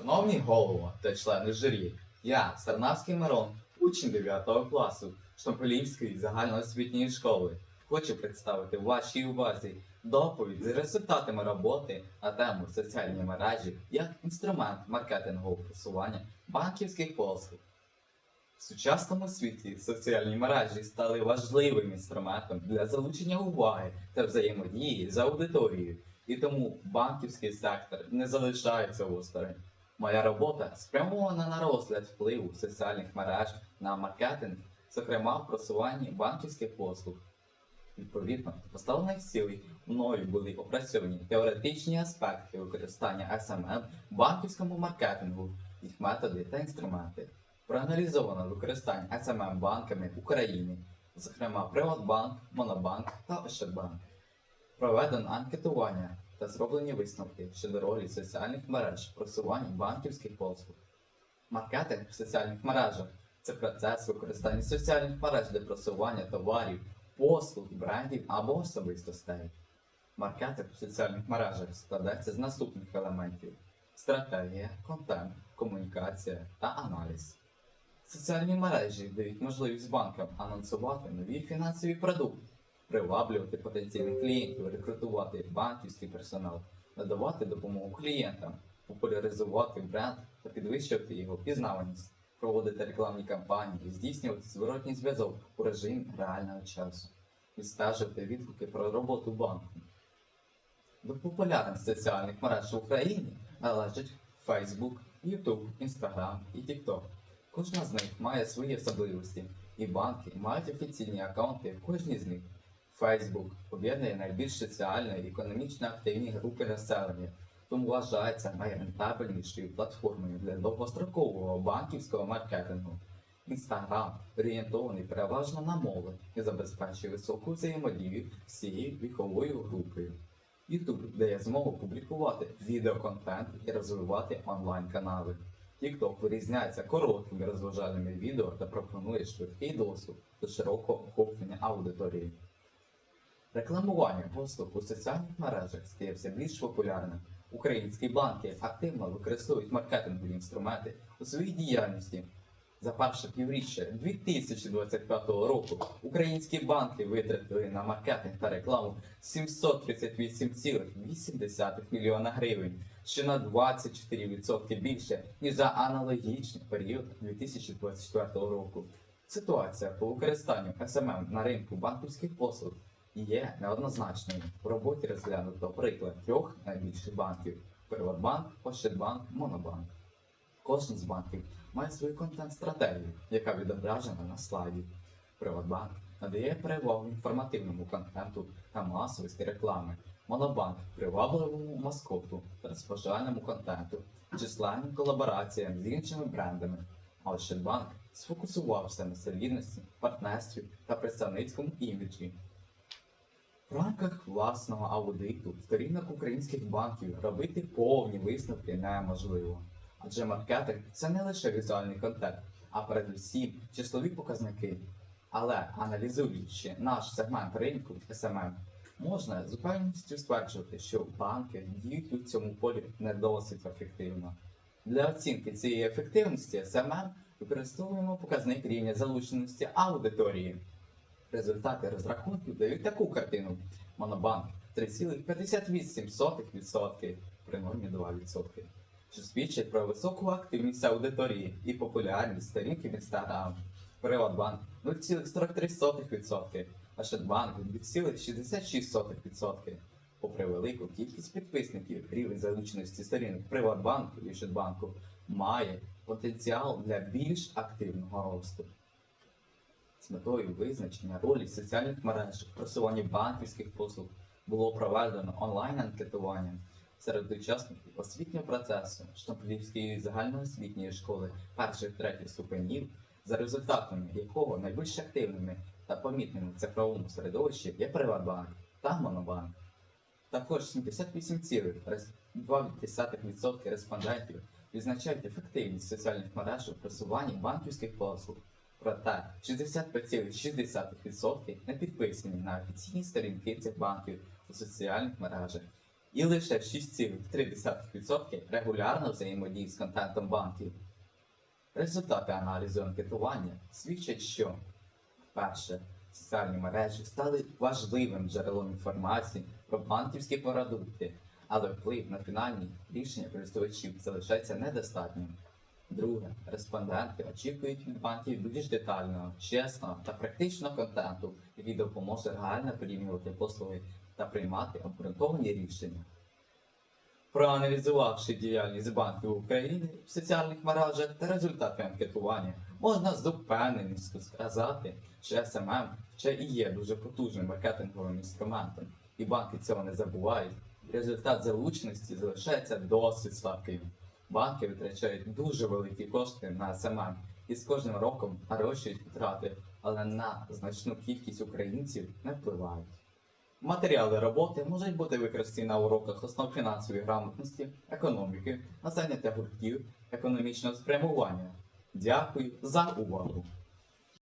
Шановні голово та члени журі, я, Сарнавський Мирон, учень 9 класу Штомполівської загальноосвітньої школи, хочу представити вашій увазі доповідь з результатами роботи на тему соціальні мережі як інструмент маркетингового просування банківських послуг. В сучасному світі соціальні мережі стали важливим інструментом для залучення уваги та взаємодії з аудиторією, і тому банківський сектор не залишається осторонь. Моя робота спрямована на розгляд впливу соціальних мереж на маркетинг, зокрема в просуванні банківських послуг. Відповідно до поставлених цілей мною були опрацьовані теоретичні аспекти використання SMM в банківському маркетингу, їх методи та інструменти. Проаналізовано використання SMM банками в Україні, зокрема Приватбанк, Монобанк та Ощадбанк. Проведено анкетування та зроблені висновки щодо ролі соціальних мереж в просуванні банківських послуг. Маркетинг в соціальних мережах це процес використання соціальних мереж для просування товарів, послуг, брендів або особистостей. Маркетинг в соціальних мережах складається з наступних елементів: стратегія, контент, комунікація та аналіз. Соціальні мережі дають можливість банкам анонсувати нові фінансові продукти, приваблювати потенційних клієнтів, рекрутувати банківський персонал, надавати допомогу клієнтам, популяризувати бренд та підвищувати його пізнаваність, проводити рекламні кампанії, здійснювати зворотній зв'язок у режимі реального часу, відстежувати відгуки про роботу банку. До популярних соціальних мереж в Україні належать Facebook, YouTube, Instagram і TikTok. Кожна з них має свої особливості, і банки мають офіційні аккаунти в кожній з них. Facebook об'єднує найбільш соціально і економічно активні групи населення, тому вважається найрентабельнішою платформою для довгострокового банківського маркетингу. Instagram орієнтований переважно на молодь і забезпечує високу взаємодію з цією віковою групою. YouTube дає змогу публікувати відеоконтент і розвивати онлайн-канали. TikTok вирізняється короткими розважальними відео та пропонує швидкий доступ до широкого охоплення аудиторії. Рекламування послуг у соціальних мережах стає все більш популярним. Українські банки активно використовують маркетингові інструменти у своїй діяльності. За перше півріччя 2025 року українські банки витратили на маркетинг та рекламу 738,8 мільйона гривень, що на 24% більше, ніж за аналогічний період 2024 року. Ситуація по використанню СММ на ринку банківських послуг є неоднозначною. В роботі розглянуто приклад трьох найбільших банків: Приватбанк, Ощадбанк, Монобанк. Кожен з банків має свою контент-стратегію, яка відображена на слайді. Приватбанк надає перевагу інформативному контенту та масовості реклами. Монобанк привабливому маскоту та розважальному контенту, численним колабораціям з іншими брендами. А Ощадбанк сфокусувався на солідності, партнерстві та представницькому іміджі. В рамках власного аудиту сторінок українських банків робити повні висновки неможливо. Адже маркетинг це не лише візуальний контент, а передусім числові показники. Але аналізуючи наш сегмент ринку SMM, можна з упевненістю стверджувати, що банки діють у цьому полі не досить ефективно. Для оцінки цієї ефективності SMM використовуємо показник рівня залученості аудиторії. Результати розрахунків дають таку картину. Монобанк 3,58% при нормі 2%, що свідчить про високу активність аудиторії і популярність сторінки в Instagram. Приватбанк 0,43%, а Щадбанк 2,66%. Попри велику кількість підписників, рівень залученості сторінок Приватбанку і Щадбанку має потенціал для більш активного росту. Метою визначення ролі соціальних мереж в просуванні банківських послуг було проведено онлайн-анкетування серед учасників освітнього процесу Штамплівської загальноосвітньої школи перших третіх ступенів, за результатами якого найбільш активними та помітними в цифровому середовищі є Приватбанк та Монобанк. Також 78,2% респондентів відзначають ефективність соціальних мереж у просуванні банківських послуг. Проте 65,6% не підписані на офіційні сторінки цих банків у соціальних мережах. і лише 6,3% регулярно взаємодіють з контентом банків. Результати аналізу анкетування свідчать, що перше, соціальні мережі стали важливим джерелом інформації про банківські продукти, але вплив на фінальні рішення користувачів залишається недостатнім. Друге, респонденти очікують від банків більш детального, чесного та практичного контенту, який допоможе реально порівнювати послуги та приймати обґрунтовані рішення. Проаналізувавши діяльність банків України в соціальних мережах та результати анкетування, можна з упевненістю сказати, що СММ ще і є дуже потужним маркетинговим інструментом, і банки цього не забувають. Результат залученості залишається досить слабким. Банки витрачають дуже великі кошти на СММ і з кожним роком нарощують втрати, але на значну кількість українців не впливають. Матеріали роботи можуть бути використані на уроках основ фінансової грамотності, економіки, на заняття гуртків, економічного спрямування. Дякую за увагу!